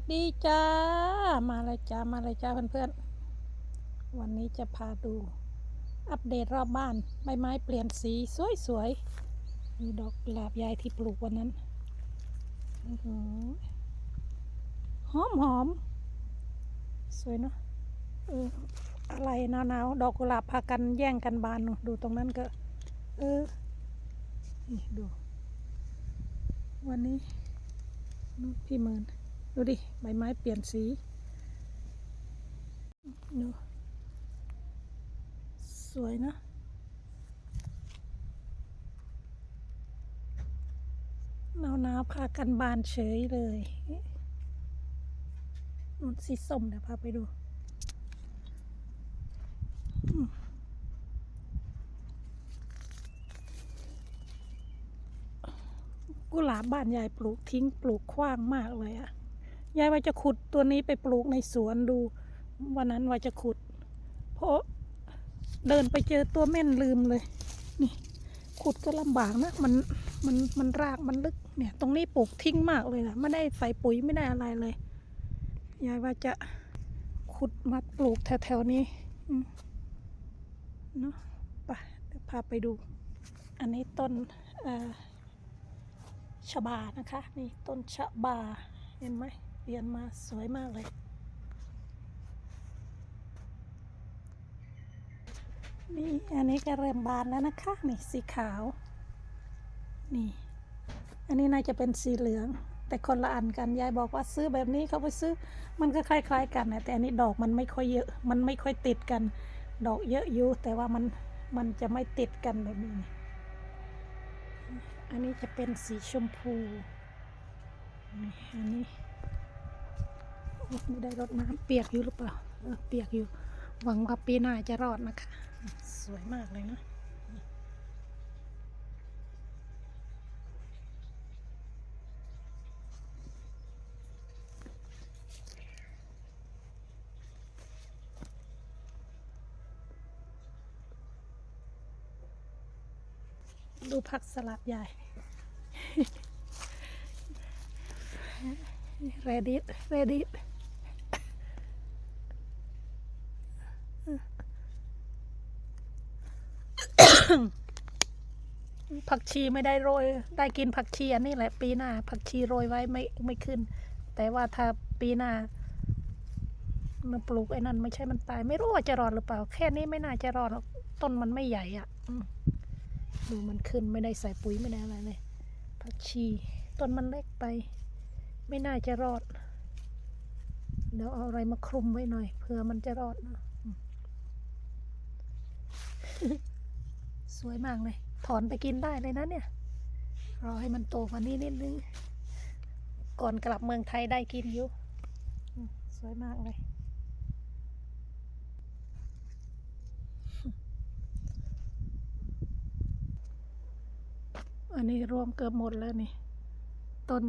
สดีจ้า มาเลยจ้า มาเลยจ้าเพื่อนๆ วันนี้จะพาดู อัปเดตรอบบ้าน ใบไม้เปลี่ยนสีสวยๆ มีดอกกุหลาบยายที่ปลูกวันนั้นหอมหอมๆสวยเนาะเอออะไรหนาวๆ ดอกกุหลาบพากันแย่งกันบานดูตรงนั้นก็ เออ นี่ดู วันนี้พี่เมิน ดูดิ ใบไม้เปลี่ยนสีดูสวยนะหนาวหนาวพากันบานเฉยเลยนู่นสีส้มเดี๋ยวพาไปดูกุหลาบบ้านยายปลูกทิ้งปลูกขว้างมากเลยอะ ยายว่าจะขุดตัวนี้ไปปลูกในสวนดู วันนั้นว่าจะขุด เพราะเดินไปเจอตัวแม่นลืมเลย นี่ ขุดก็ลำบากนะ มันมันมันรากมันลึกเนี่ย ตรงนี้ปลูกทิ้งมากเลยนะไม่ได้ใส่ปุ๋ยไม่ได้อะไรเลยยายว่าจะขุดมาปลูกแถวๆนี้เนาะไปพาไปดู อันนี้ต้นอ่อชะบานะคะ นี่ต้นชะบาเห็นไหม เรียนมาสวยมากเลย นี่อันนี้ก็เริ่มบานแล้วนะคะ นี่สีขาว นี่ อันนี้น่าจะเป็นสีเหลือง แต่คนละอันกัน ยายบอกว่าซื้อแบบนี้เขาไปซื้อ มันก็คล้าย ๆ กันนะ แต่อันนี้ดอกมันไม่ค่อยเยอะ มันไม่ค่อยติดกัน ดอกเยอะอยู่ แต่ว่ามัน มันจะไม่ติดกันแบบนี้ อันนี้จะเป็นสีชมพูนี่อันนี้ ไม่ได้รดน้ำเปียกอยู่หรือเปล่าเออเปียกอยู่ หวังว่าปีหน้าจะรอดนะคะ สวยมากเลยนะดูผักสลัดใหญ่ เรดิตเรดิต ผักชีไม่ได้โรย ได้กินผักชีอันนี้แหละ ปีหน้า ผักชีโรยไว้ไม่ไม่ขึ้น แต่ว่าถ้าปีหน้ามาปลูกไอ้นั่นไม่ใช่มันตาย ไม่รู้ว่าจะรอดหรือเปล่า แค่นี้ไม่น่าจะรอดหรอกต้นมันไม่ใหญ่อะอืมดูมันขึ้นไม่ได้ใส่ปุ๋ยไม่ได้อะไรเลยผักชีต้นมันเล็กไป ไม่น่าจะรอดเดี๋ยวเอาอะไรมาคลุมไว้หน่อยเผื่อมันจะรอดนะ สวยมากเลย ถอนไปกินได้เลยนะเนี่ย รอให้มันโตกว่านี้นิดนึง ก่อนกลับเมืองไทยได้กินอยู่ สวยมากเลย อันนี้รวมเกือบหมดแล้วนี่ ต้น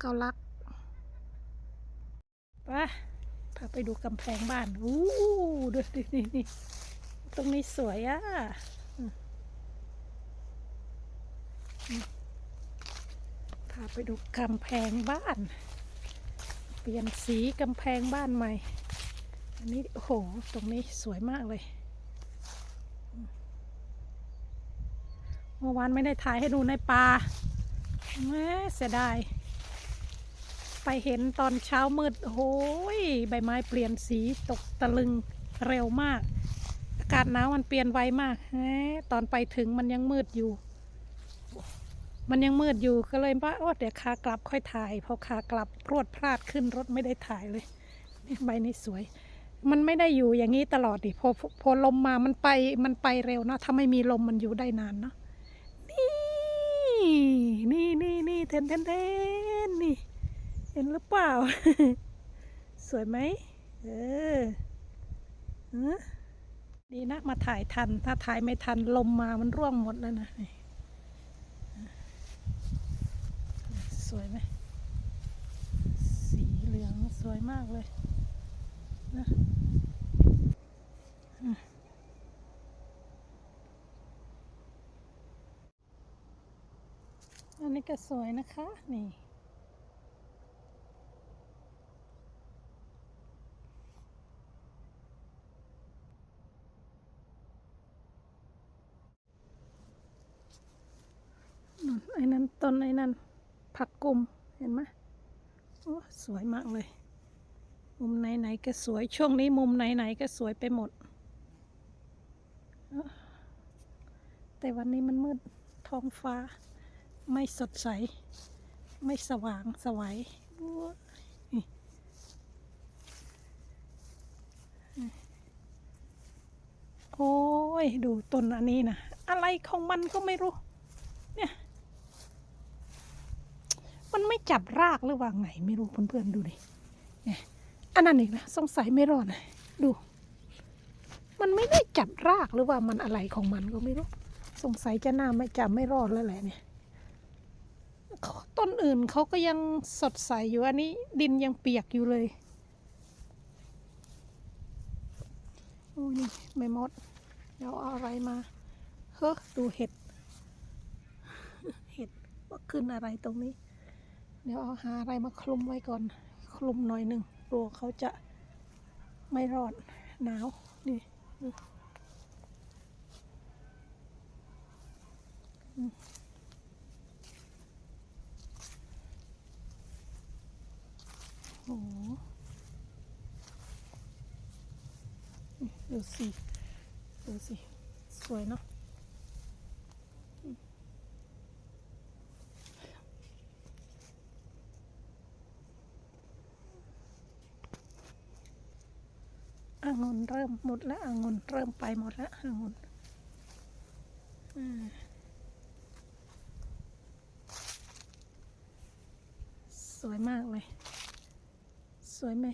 เกาลักไปพาไปดูกำแพงบ้าน อู้ดูดินี่นี่ตรงนี้สวยอะมอืม พาไปดูกำแพงบ้าน เปลี่ยนสีกำแพงบ้านใหม่ อันนี้โอ้โห ตรงนี้สวยมากเลย เมื่อวานไม่ได้ถ่ายให้ดูในป่าแม่เสียดาย ไปเห็นตอนเช้ามืด โอ้ย ใบไม้เปลี่ยนสีตกตะลึงเร็วมาก อากาศหนาวมันเปลี่ยนไวมากแหมตอนไปถึงมันยังมืดอยู่ มันยังมืดอยู่ก็เลยว่าโอ้เดี๋ยวขากลับค่อยถ่าย พอขากลับพรวดพลาดขึ้นรถไม่ได้ถ่ายเลยนี่ใบนี้สวย มันไม่ได้อยู่อย่างนี้ตลอดดิพอพอลมมามันไปมันไปเร็วเนะถ้าไม่มีลมมันอยู่ได้นานเนาะนี่นี่นี่นี่เทนเทนเทนนี่เห็นหรือเปล่า สวยไหมเออดีนะมาถ่ายทัน ถ้าถ่ายไม่ทันลมมามันร่วงหมดแล้วนะ วยไหม สีเหลืองสวยมากเลยนะอันนี้ก็สวยนะคะ นี่ไอ้นั่นต้นไอ้นั่น ผักกุมเห็นไหมโอ้สวยมากเลย มุมไหนๆก็สวยช่วงนี้มุมไหนๆก็สวยไปหมด แต่วันนี้มันมืดท้องฟ้า ไม่สดใส ไม่สว่างสวัยโอ้ยโอ้ยดูต้นอันนี้นะ อะไรของมันก็ไม่รู้ เนี่ย มันไม่จับรากหรือว่าไงไม่รู้เพื่อนๆดูดิเนี่ยอันนั้นอีกนะสงสัยไม่รอดนะดู มันไม่ได้จับรากหรือว่ามันอะไรของมันก็ไม่รู้ สงสัยจะน่าไม่จับไม่รอดแล้วแหละเนี่ยต้นอื่นเขาก็ยังสดใสอยู่อันนี้ ดินยังเปียกอยู่เลยโอ้นี่ไม่มดเดี๋ยวเอาอะไรมาเฮ้อดูเห็ด เห็ดว่าขึ้นอะไรตรงนี้ เดี๋ยวเอาหาอะไรมาคลุมไว้ก่อน คลุมหน่อยหนึ่งกลัวเขาจะไม่รอดหนาว นี่โอ้โหนี่ดูสิ ดูสิ สวยเนาะ อางุ่นเริ่ม หมดแล้วองุ่นเริ่มไปหมดแล้วองุ่นสวยมากเลย สวยไหม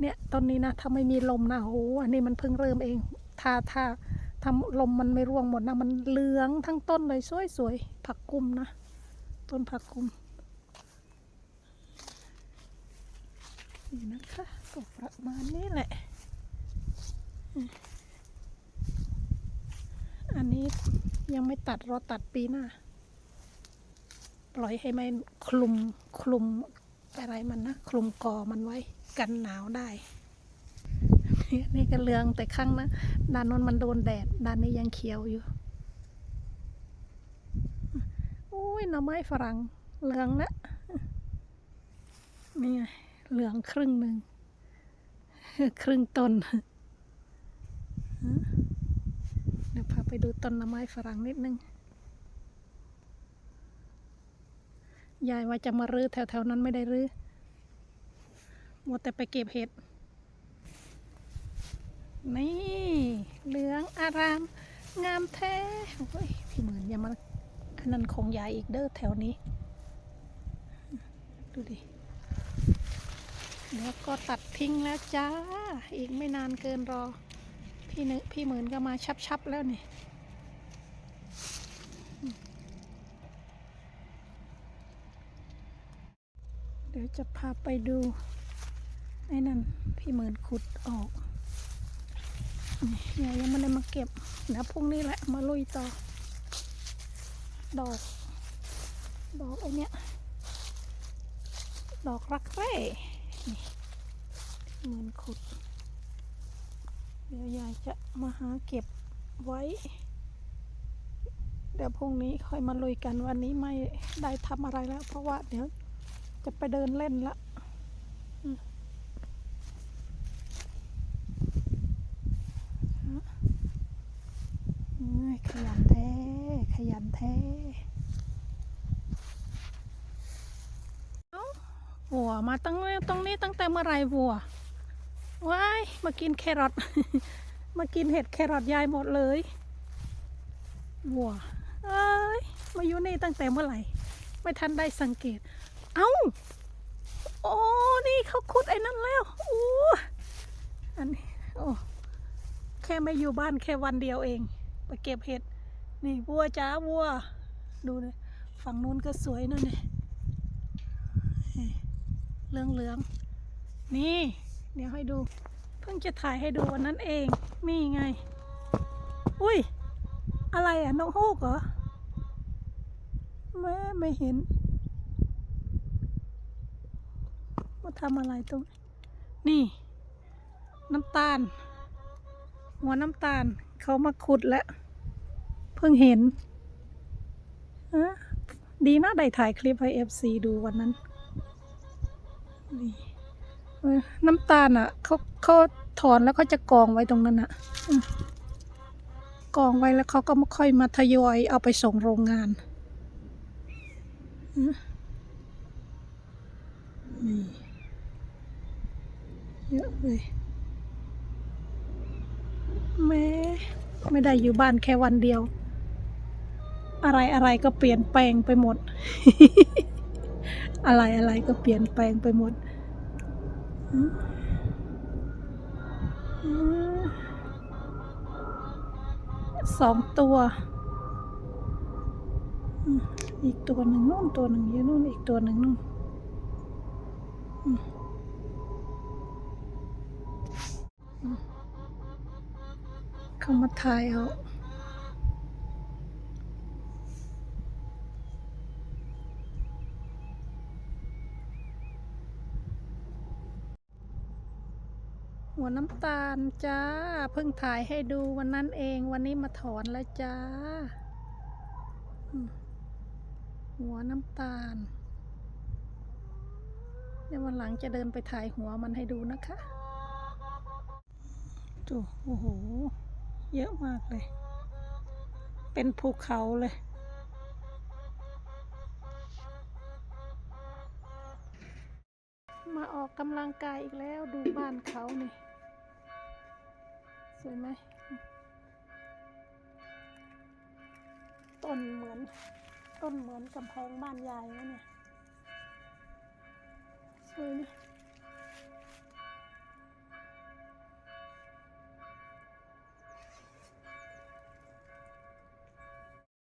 เนี่ยต้นนี้นะถ้าไม่มีลมนะโอ้โหอันนี้มันเพิ่งเริ่มเองถ้าถ้าทำลมมันไม่ร่วงหมดนะ มันเหลืองทั้งต้นเลยสวยสวยผักกุมนะ ต้นผักกุม นี่นะคะก็ประมาณนี้แหละ อันนี้ยังไม่ตัดรอตัดปีหน้า ปล่อยให้มันคลุมคลุมอะไรมันนะ คลุมกอมันไว้กันหนาวได้ นี่ก็เหลืองแต่ข้างนะด้านโน้นมันโดนแดด ด้านนี้ยังเขียวอยู่อุ้ยหน่อไม้ฝรั่งเหลืองนะนี่ไงเหลืองครึ่งหนึ่งครึ่งต้น เดี๋ยวพาไปดูต้นหน่อไม้ฝรั่งนิดนึง ยายว่าจะมารื้อแถวๆนั้นไม่ได้รื้อหมัวแต่ไปเก็บเห็ด นี่ เหลืองอาราม งามแท้โอ้ยพี่เหมือนอย่ามาอันนั้นของยายอีกเด้อแถวนี้ ดูดิแล้วก็ตัดทิ้งแล้วจ้า อีกไม่นานเกินรอ พี่เนพี่เหมือนก็มาชับๆแล้วนี่เดี๋ยวจะพาไปดูไอ้นั่นพี่เหมือนขุดออกนี่ยายยังไม่ได้มาเก็บเดี๋ยวพรุ่งนี้แหละมาลุยต่อ ดอก ดอกไอเนี้ยดอกรักแร่นี่เหมือนขุด เดี๋ยวยายจะมาหาเก็บไว้ เดี๋ยวพรุ่งนี้ค่อยมาลุยกันวันนี้ไม่ได้ทำอะไรแล้ว เพราะว่าเดี๋ยวจะไปเดินเล่นละเอ้ยขยันแท้ ขยันแท้วัวมาตั้งตรงนี้ตั้งแต่เมื่อไหรวัว ว้ายมากินแครอทมากินเห็ดแครอทยายหมดเลยวัวเอ้ยมาอยู่นี่ตั้งแต่เมื่อไหร่ ไม่ทันได้สังเกต เอ้าโอ้นี่เขาขุดไอ้นั่นแล้วโอ้อันนี้โอ้แค่ไม่อยู่บ้านแค่วันเดียวเอง ไปเก็บเห็ด นี่วัวจ้าวัว ดูเลยฝั่งนู้นก็สวยนั่นนี่เหลืองเหลืองนี่ เดี๋ยวให้ดู เพิ่งจะถ่ายให้ดูวันนั้นเองนี่ไง อุ้ย อะไรอะนกฮูกเหรอแม่ไม่เห็นมาทำอะไรตรงนี่ น้ำตาล หัวน้ำตาลเขามาขุดแล้ว เพิ่งเห็นอะดีนะได้ถ่ายคลิปให้เอฟซีดูวันนั้นนี่ น้ำตาลอะเขาเขาถอนแล้วเขาจะกองไว้ตรงนั้นอะกองไว้แล้วเขาก็ไมาค่อยมาทยอยเอาไปส่งโรงงานอืมนี่เยอะเลยแม่ไม่ได้อยู่บ้านแค่วันเดียว อะไรอะไรก็เปลี่ยนแปลงไปหมด อะไรอะไรก็เปลี่ยนแปลงไปหมด สองตัว อีกตัวหนึ่งนู่นตัวหนึ่งอยู่นู่นอีกตัวหนึ่งนู่นเขามาถ่ายเอา หัวน้ำตาลจ้า เพิ่งถ่ายให้ดูวันนั้นเองวันนี้มาถอนแล้วจ้า หัวน้ำตาลเดี๋ยววันหลังจะเดินไปถ่ายหัวมันให้ดูนะคะดูโอ้โห เยอะมากเลย เป็นภูเขาเลย มาออกกำลังกายอีกแล้วดูบ้านเขานี่ สวยไหมต้นเหมือน ต้นเหมือนกำแพงบ้านยายนะเนี่ย สวยนะ